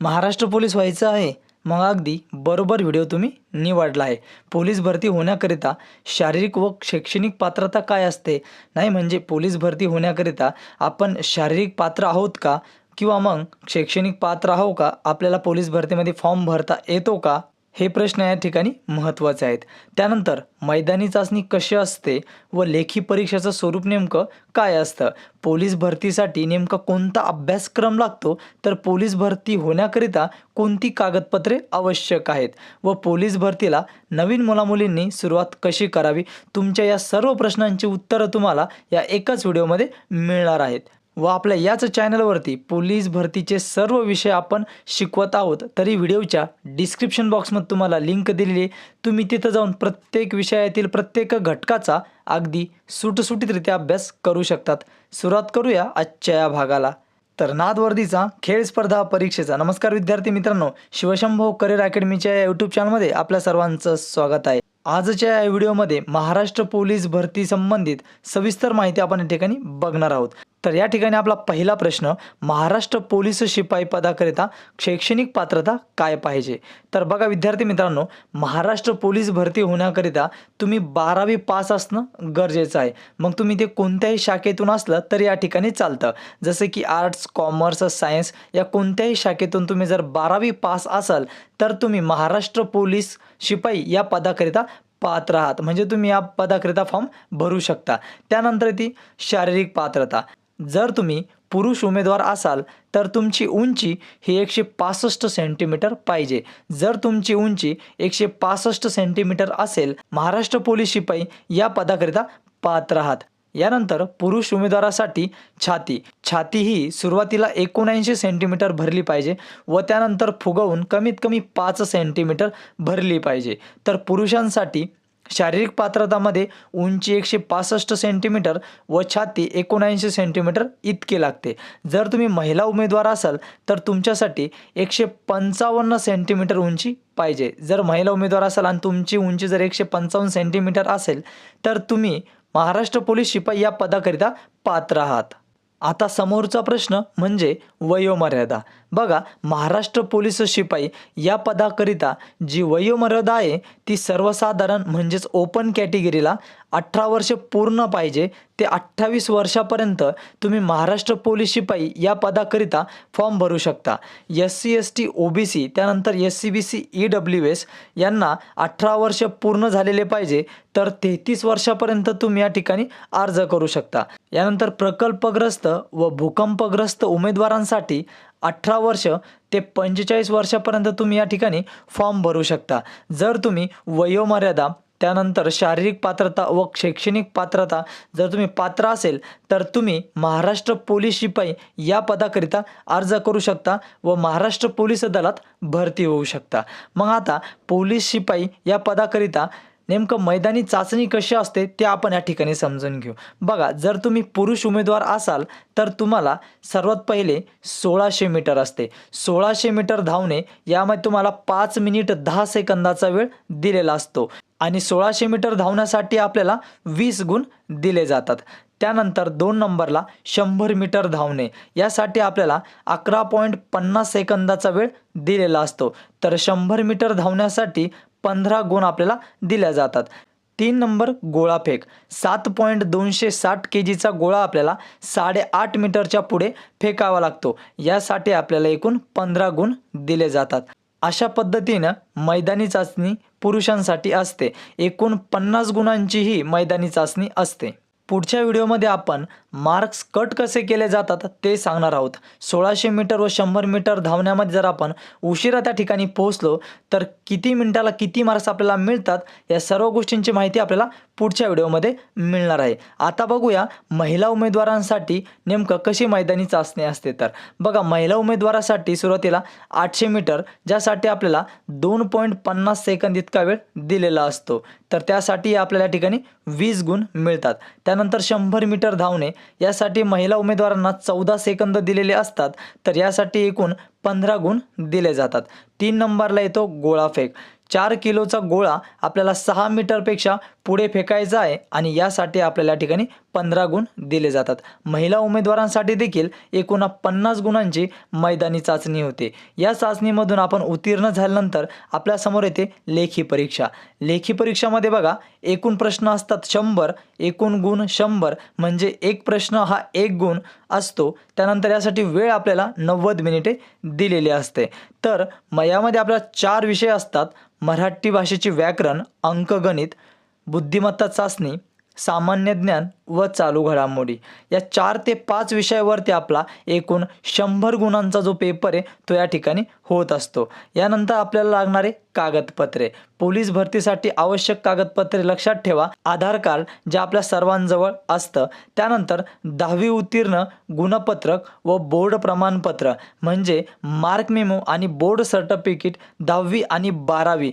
Maharashtra police व्हायचं आहे. मग अगदी बरोबर व्हिडिओ तुम्ही निवडला आहे. पोलीस भरती होण्याकरिता शारीरिक व शैक्षणिक पात्रता काय असते? नाही म्हणजे पोलीस भरती होण्याकरिता आपण शारीरिक पात्र आहोत का? किंवा मग शैक्षणिक पात्र आहो का? आपल्याला पोलीस भरतीमध्ये फॉर्म भरता येतो का? हे प्रश्न या ठिकाणी महत्त्वाचे आहेत. त्यानंतर मैदानी चाचणी कशी असते व लेखी परीक्षेचं स्वरूप नेमकं काय असतं? पोलीस भरतीसाठी नेमका कोणता अभ्यासक्रम लागतो? तर पोलीस भरती होण्याकरिता कोणती कागदपत्रे आवश्यक आहेत? व पोलीस भरतीला नवीन मुलामुलींनी सुरुवात कशी करावी? तुमच्या या सर्व प्रश्नांची उत्तरं तुम्हाला या एकाच व्हिडिओमध्ये मिळणार आहेत. व आपल्या याच चॅनलवरती पोलीस भरतीचे सर्व विषय आपण शिकवत आहोत. तरी व्हिडिओच्या डिस्क्रिप्शन बॉक्समध्ये तुम्हाला लिंक दिलेली आहे. तुम्ही तिथं जाऊन प्रत्येक विषयातील प्रत्येक घटकाचा अगदी सुटसुटीतरित्या अभ्यास करू शकतात. सुरुवात करूया आजच्या या भागाला. तर नादवर्दीचा खेळ स्पर्धा परीक्षेचा. नमस्कार विद्यार्थी मित्रांनो शिवशंभो करिअर अकॅडमीच्या या यूट्यूब चॅनलमध्ये आपल्या सर्वांचं स्वागत आहे. आजच्या या व्हिडिओमध्ये महाराष्ट्र पोलीस भरती संबंधित सविस्तर माहिती आपण या ठिकाणी बघणार आहोत. तर या ठिकाणी आपला पहिला प्रश्न महाराष्ट्र पोलीस शिपाई पदाकरिता शैक्षणिक पात्रता काय पाहिजे? तर बघा विद्यार्थी मित्रांनो महाराष्ट्र पोलीस भरती होण्याकरिता तुम्ही बारावी पास असणं गरजेचं आहे. मग तुम्ही ते कोणत्याही शाखेतून असलं तर या ठिकाणी चालतं. जसं की आर्ट्स कॉमर्स सायन्स या कोणत्याही शाखेतून तुम्ही जर बारावी पास असाल तर तुम्ही महाराष्ट्र पोलीस शिपाई या पदाकरिता पात्र आहात. म्हणजे तुम्ही या पदाकरिता फॉर्म भरू शकता. त्यानंतर ती शारीरिक पात्रता. जर तुम्ही पुरुष उमेदवार असाल तर तुमची उंची ही एकशे पासष्ट सेंटीमीटर पाहिजे. जर तुमची उंची एकशे पासष्ट सेंटीमीटर असेल महाराष्ट्र पोलीस शिपाई या पदाकरिता पात्र आहात यानंतर पुरुष उमेदवारासाठी छाती. छाती ही सुरुवातीला एकोणऐंशी सेंटीमीटर भरली पाहिजे व त्यानंतर फुगवून कमीत कमी पाच सेंटीमीटर भरली पाहिजे. तर पुरुषांसाठी शारीरिक पात्रतामध्ये उंची एकशे पासष्ट सेंटीमीटर व छाती एकोणऐंशी सेंटीमीटर इतके लागते. जर तुम्ही महिला उमेदवार असाल तर तुमच्यासाठी एकशे पंचावन्न सेंटीमीटर उंची पाहिजे. जर महिला उमेदवार असाल आणि तुमची उंची जर एकशे पंचावन्न सेंटीमीटर असेल तर तुम्ही महाराष्ट्र पोलीस शिपाई या पदाकरिता पात्र आहात. आता समोरचा प्रश्न म्हणजे वयोमर्यादा. बघा महाराष्ट्र पोलीस शिपाई या पदाकरिता जी वयोमर्यादा आहे ती सर्वसाधारण म्हणजेच ओपन कॅटेगरीला अठरा वर्ष पूर्ण पाहिजे. ते अठ्ठावीस वर्षापर्यंत तुम्ही महाराष्ट्र पोलीस शिपाई या पदाकरिता फॉर्म भरू शकता. S C S T O B C त्यानंतर S C B C E W S यांना अठरा वर्ष पूर्ण झालेले पाहिजे तर तेहतीस वर्षापर्यंत तुम्ही या ठिकाणी अर्ज करू शकता. यानंतर प्रकल्पग्रस्त व भूकंपग्रस्त उमेदवारांसाठी अठरा वर्ष ते पंचेचाळीस वर्षापर्यंत तुम्ही या ठिकाणी फॉर्म भरू शकता. जर तुम्ही वयोमर्यादा त्यानंतर शारीरिक पात्रता व शैक्षणिक पात्रता जर तुम्ही पात्र असेल तर तुम्ही महाराष्ट्र पोलीस शिपाई या पदाकरिता अर्ज करू शकता व महाराष्ट्र पोलीस दलात भरती होऊ शकता. मग आता पोलीस शिपाई या पदाकरिता नेमकं मैदानी चाचणी कशी असते ते आपण या ठिकाणी समजून घेऊ. बघा जर तुम्ही पुरुष उमेदवार असाल तर तुम्हाला सर्वात पहिले सोळाशे मीटर असते. सोळाशे मीटर धावणे यामध्ये तुम्हाला पाच मिनिट दहा सेकंदाचा वेळ दिलेला असतो आणि सोळाशे मीटर धावण्यासाठी आपल्याला वीस गुण दिले जातात. त्यानंतर दोन नंबरला शंभर मीटर धावणे. यासाठी आपल्याला अकरा पॉईंट पन्नास सेकंदाचा वेळ दिलेला असतो. तर शंभर मीटर धावण्यासाठी पंधरा गुण आपल्याला दिल्या जातात. तीन नंबर गोळा फेक. सात पॉईंट दोनशे साठ के जीचा गोळा आपल्याला साडेआठ मीटरच्या पुढे फेकावा लागतो. यासाठी आपल्याला एकूण पंधरा गुण दिले जातात. अशा पद्धतीनं मैदानी चाचणी पुरुषांसाठी असते. एकूण पन्नास गुणांची ही मैदानी चाचणी असते. पुढच्या व्हिडिओमध्ये आपण मार्क्स कट कसे केले जातात ते सांगणार आहोत. सोळाशे मीटर व शंभर मीटर धावण्यामध्ये जर आपण उशिरा त्या ठिकाणी पोहोचलो तर किती मिनिटाला किती मार्क्स आपल्याला मिळतात या सर्व गोष्टींची माहिती आपल्याला पुढच्या व्हिडिओमध्ये मिळणार आहे. आता बघूया महिला उमेदवारांसाठी नेमकं कशी मैदानी चाचणी असते तर. बघा महिला उमेदवारासाठी सुरुवातीला आठशे मीटर ज्यासाठी आपल्याला दोन पॉईंट पन्नास सेकंद इतका वेळ दिलेला असतो. तर त्यासाठी आपल्याला ठिकाणी वीस गुण मिळतात. त्यानंतर शंभर मीटर धावणे यासाठी महिला उमेदवारांना चौदा सेकंद दिलेले असतात. तर यासाठी एकूण पंधरा गुण दिले जातात. तीन नंबरला येतो गोळा फेक. चार किलोचा गोळा आपल्याला सहा मीटरपेक्षा पुढे फेकायचा आहे आणि यासाठी आपल्याला या ठिकाणी पंधरा गुण दिले जातात. महिला उमेदवारांसाठी देखील एकूण पन्नास गुणांची मैदानी चाचणी होते. या चाचणीमधून आपण उत्तीर्ण झाल्यानंतर आपल्यासमोर येते लेखी परीक्षा. लेखी परीक्षामध्ये बघा एकूण प्रश्न असतात शंभर एकूण गुण शंभर. म्हणजे एक प्रश्न हा एक गुण असतो. त्यानंतर यासाठी वेळ आपल्याला नव्वद मिनिटे दिलेली असते. तर मयामध्ये यामध्ये आपल्याला चार विषय असतात. मराठी भाषेचे व्याकरण अंकगणित बुद्धिमत्ता चाचणी सामान्य ज्ञान व चालू घडामोडी. या चार ते पाच विषयावरती आपला एकूण शंभर गुणांचा जो पेपर आहे तो या ठिकाणी होत असतो. यानंतर आपल्याला लागणारे कागदपत्रे. पोलीस भरतीसाठी आवश्यक कागदपत्रे लक्षात ठेवा. आधार कार्ड जे आपल्या सर्वांजवळ असतं. त्यानंतर दहावी उत्तीर्ण गुणपत्रक व बोर्ड प्रमाणपत्र. म्हणजे मार्क मेमो आणि बोर्ड सर्टिफिकेट दहावी आणि बारावी.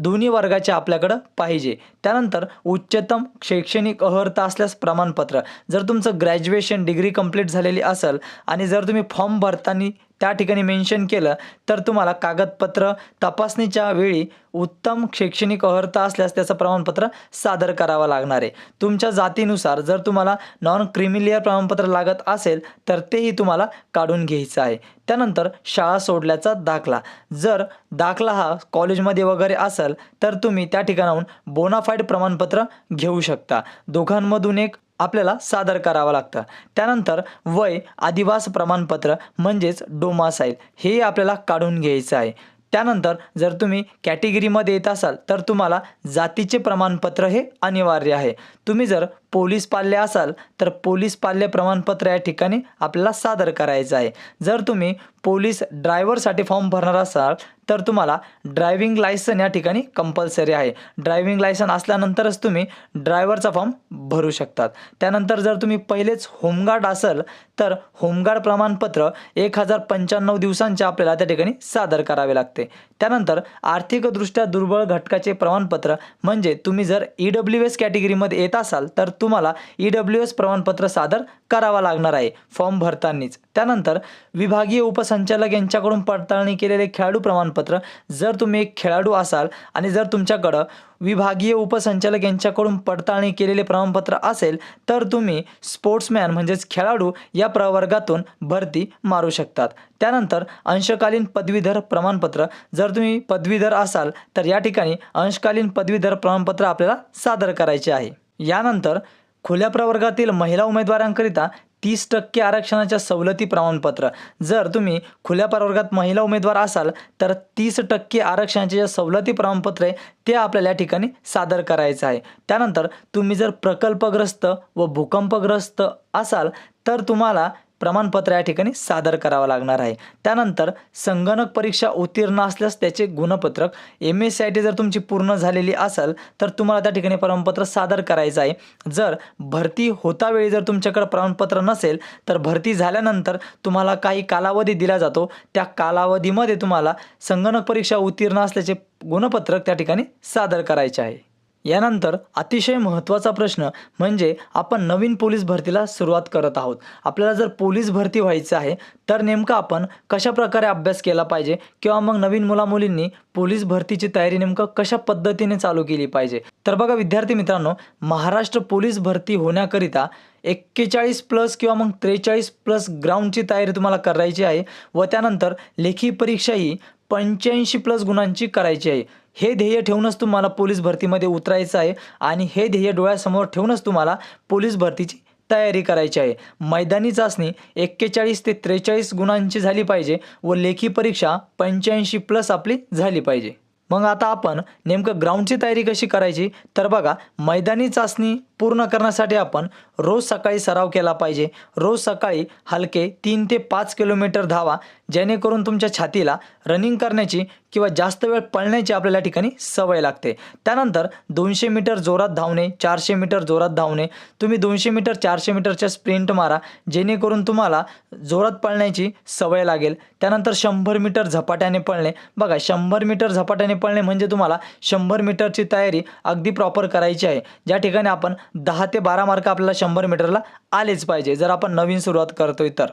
दोन्ही वर्गाचे आपल्याकडं पाहिजे. त्यानंतर उच्चतम शैक्षणिक अर्हता असल्यास प्रमाणपत्र. जर तुमचं ग्रॅज्युएशन डिग्री कंप्लीट झालेली असेल आणि जर तुम्ही फॉर्म भरताना त्या ठिकाणी मेन्शन केलं तर तुम्हाला कागदपत्र तपासणीच्या वेळी उत्तम शैक्षणिक अर्हता असल्यास त्याचं प्रमाणपत्र सादर करावं लागणार आहे. तुमच्या जातीनुसार जर तुम्हाला नॉन क्रिमिलियर प्रमाणपत्र लागत असेल तर तेही तुम्हाला काढून घ्यायचं आहे. त्यानंतर शाळा सोडल्याचा दाखला. जर दाखला हा कॉलेजमध्ये वगैरे असेल तर तुम्ही त्या ठिकाणाहून बोनाफाईड प्रमाणपत्र घेऊ शकता. दोघांमधून एक आपल्याला सादर करावं लागतं. त्यानंतर वय आदिवास प्रमाणपत्र म्हणजेच डोमासाईल हे आपल्याला काढून घ्यायचं आहे. त्यानंतर जर तुम्ही कॅटेगरीमध्ये येत असाल तर तुम्हाला जातीचे प्रमाणपत्र हे अनिवार्य आहे. तुम्ही जर पोलीस पाल्य असाल तर पोलीस पाल्य प्रमाणपत्र या ठिकाणी आपल्याला सादर करायचं आहे. जर तुम्ही पोलीस ड्रायव्हरसाठी फॉर्म भरणार असाल तर तुम्हाला ड्रायव्हिंग लायसन या ठिकाणी कंपल्सरी आहे. ड्रायव्हिंग लायसन असल्यानंतरच तुम्ही ड्रायव्हरचा फॉर्म भरू शकतात. त्यानंतर जर तुम्ही पहिलेच होमगार्ड असाल तर होमगार्ड प्रमाणपत्र एक हजार पंच्याण्णव दिवसांचे आपल्याला त्या ठिकाणी सादर करावे लागते. त्यानंतर आर्थिकदृष्ट्या दुर्बळ घटकाचे प्रमाणपत्र म्हणजे तुम्ही जर ई डब्ल्यू एस कॅटेगरीमध्ये येत असाल तर तुम्हाला ई डब्ल्यू एस प्रमाणपत्र सादर करावा लागणार आहे. फॉर्म भरतानीच. त्यानंतर विभागीय उपसंचालक यांच्याकडून पडताळणी केलेले खेळाडू प्रमाणपत्र. जर तुम्ही एक खेळाडू असाल आणि जर तुमच्याकडं विभागीय उपसंचालक यांच्याकडून पडताळणी केलेले प्रमाणपत्र असेल तर तुम्ही स्पोर्ट्समॅन म्हणजेच खेळाडू या प्रवर्गातून भरती मारू शकतात. त्यानंतर अंशकालीन पदवीधर प्रमाणपत्र. जर तुम्ही पदवीधर असाल तर या ठिकाणी अंशकालीन पदवीधर प्रमाणपत्र आपल्याला सादर करायचे आहे. यानंतर खुल्या प्रवर्गातील महिला उमेदवारांकरिता तीस टक्के आरक्षणाच्या सवलती प्रमाणपत्र. जर तुम्ही खुल्या प्रवर्गात महिला उमेदवार असाल तर तीस टक्के आरक्षणाचे जे सवलती प्रमाणपत्र आहे ते आपल्याला या ठिकाणी सादर करायचं आहे. त्यानंतर तुम्ही जर प्रकल्पग्रस्त व भूकंपग्रस्त असाल तर तुम्हाला प्रमाणपत्र या ठिकाणी सादर करावं लागणार आहे. त्यानंतर संगणक परीक्षा उत्तीर्ण असल्यास त्याचे गुणपत्रक M S C I T जर तुमची पूर्ण झालेली असेल तर तुम्हाला त्या ठिकाणी प्रमाणपत्र सादर करायचं आहे. जर भरती होता वेळी जर तुमच्याकडे प्रमाणपत्र नसेल तर भरती झाल्यानंतर तुम्हाला काही कालावधी दिला जातो. त्या कालावधीमध्ये तुम्हाला संगणक परीक्षा उत्तीर्ण असल्याचे गुणपत्रक त्या ठिकाणी सादर करायचे आहे. यानंतर अतिशय महत्त्वाचा प्रश्न म्हणजे आपण नवीन पोलीस भरतीला सुरुवात करत आहोत. आपल्याला जर पोलीस भरती व्हायचं आहे तर नेमकं आपण कशा प्रकारे अभ्यास केला पाहिजे किंवा मग नवीन मुलामुलींनी पोलीस भरतीची तयारी नेमकं कशा पद्धतीने चालू केली पाहिजे? तर बघा विद्यार्थी मित्रांनो महाराष्ट्र पोलीस भरती होण्याकरिता एक्केचाळीस प्लस किंवा मग त्रेचाळीस प्लस ग्राउंडची तयारी तुम्हाला करायची आहे व त्यानंतर लेखी परीक्षा ही पंच्याऐंशी प्लस गुणांची करायची आहे. हे ध्येय ठेवूनच तुम्हाला पोलीस भरतीमध्ये उतरायचं आहे आणि हे ध्येय डोळ्यासमोर ठेवूनच तुम्हाला पोलीस भरतीची तयारी करायची आहे. मैदानी चाचणी एक्केचाळीस ते त्रेचाळीस गुणांची झाली पाहिजे व लेखी परीक्षा पंच्याऐंशी प्लस आपली झाली पाहिजे. मग आता आपण नेमकं ग्राउंडची तयारी कशी करायची? तर बघा मैदानी चाचणी पूर्ण करण्यासाठी आपण रोज सकाळी सराव केला पाहिजे. रोज सकाळी हलके तीन ते पाच किलोमीटर धावा. जेणेकरून तुमच्या छातीला रनिंग करण्याची किंवा जास्त वेळ पळण्याची आपल्याला ठिकाणी सवय लागते. त्यानंतर दोनशे मीटर जोरात धावणे चारशे मीटर जोरात धावणे तुम्ही दोनशे मीटर चारशे मीटरच्या स्प्रिंट मारा जेणेकरून तुम्हाला जोरात पळण्याची सवय लागेल. त्यानंतर शंभर मीटर झपाट्याने पळणे. बघा शंभर मीटर झपाट्याने पळणे म्हणजे तुम्हाला शंभर मीटरची तयारी अगदी प्रॉपर करायची आहे. ज्या ठिकाणी आपण दहा ते बारा मार्क आपल्याला शंभर मीटरला आलेच पाहिजे जर आपण नवीन सुरुवात करतोय तर.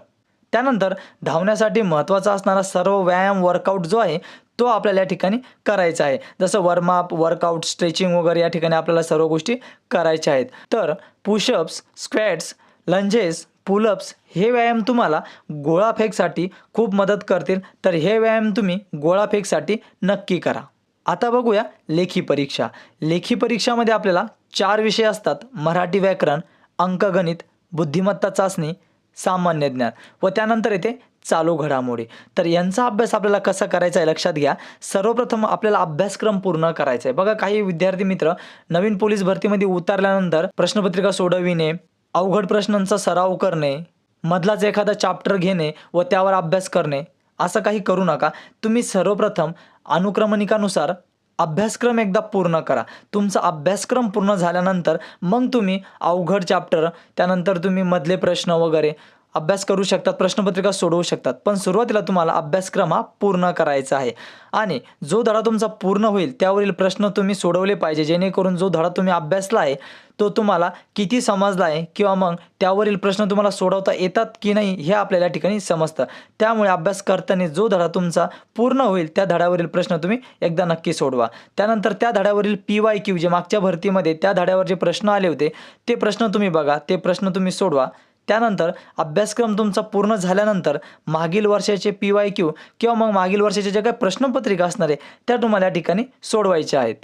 त्यानंतर धावण्यासाठी महत्त्वाचा असणारा सर्व व्यायाम वर्कआउट जो आहे तो आपल्याला या ठिकाणी करायचा आहे. जसं वॉर्मअप वर्कआउट स्ट्रेचिंग वगैरे या ठिकाणी आपल्याला सर्व गोष्टी करायच्या आहेत. तर पुशअप्स स्क्वॅट्स लंजेस पुलअप्स हे व्यायाम तुम्हाला गोळाफेकसाठी खूप मदत करतील. तर हे व्यायाम तुम्ही गोळाफेकसाठी नक्की करा. आता बघूया लेखी परीक्षा. लेखी परीक्षामध्ये आपल्याला चार विषय असतात. मराठी व्याकरण अंकगणित बुद्धिमत्ता चाचणी सामान्य ज्ञान. व त्यानंतर येते चालू घडामोडी. तर यांचा अभ्यास आपल्याला कसा करायचा आहे लक्षात घ्या. सर्वप्रथम आपल्याला अभ्यासक्रम पूर्ण करायचा आहे. बघा काही विद्यार्थी मित्र नवीन पोलीस भरतीमध्ये उतरल्यानंतर प्रश्नपत्रिका सोडविणे अवघड प्रश्नांचा सराव करणे मधलाच एखादा चॅप्टर घेणे व त्यावर अभ्यास करणे असं काही करू नका. तुम्ही सर्वप्रथम अनुक्रमणिकानुसार अभ्यासक्रम एकदा पूर्ण करा. तुमचा अभ्यासक्रम पूर्ण झाल्यानंतर मग तुम्ही अवघड चॅप्टर त्यानंतर तुम्ही मधले प्रश्न वगैरे अभ्यास करू शकतात प्रश्नपत्रिका सोडवू शकतात पण सुरुवातीला तुम्हाला अभ्यासक्रम हा पूर्ण करायचा आहे. आणि जो धडा तुमचा पूर्ण होईल त्यावरील प्रश्न तुम्ही सोडवले पाहिजे जेणेकरून जो धडा तुम्ही अभ्यासला आहे तो तुम्हाला किती समजला आहे किंवा मग त्यावरील प्रश्न तुम्हाला सोडवता येतात की नाही हे आपल्याला ठिकाणी समजतं. त्यामुळे अभ्यास करताना जो धडा तुमचा पूर्ण होईल त्या धड्यावरील प्रश्न तुम्ही एकदा नक्की सोडवा. त्यानंतर त्या धड्यावरील पी वाय क्यू जे मागच्या भरतीमध्ये त्या धड्यावर जे प्रश्न आले होते ते प्रश्न तुम्ही बघा ते प्रश्न तुम्ही सोडवा. त्यानंतर अभ्यासक्रम तुमचा पूर्ण झाल्यानंतर मागील वर्षाचे पी वाय क्यू किंवा मग मागील वर्षाचे जे काही प्रश्नपत्रिका असणार आहे त्या तुम्हाला या ठिकाणी सोडवायच्या आहेत.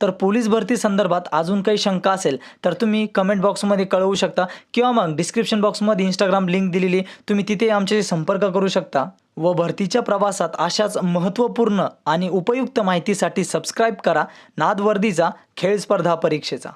तर पोलीस भरती संदर्भात अजून काही शंका असेल तर तुम्ही कमेंट बॉक्समध्ये कळवू शकता किंवा मग डिस्क्रिप्शन बॉक्समध्ये इंस्टाग्राम लिंक दिलेली तुम्ही तिथे आमच्याशी संपर्क करू शकता. व भरतीच्या प्रवासात अशाच महत्त्वपूर्ण आणि उपयुक्त माहितीसाठी सबस्क्राईब करा. नादवर्दीचा खेळ स्पर्धा परीक्षेचा.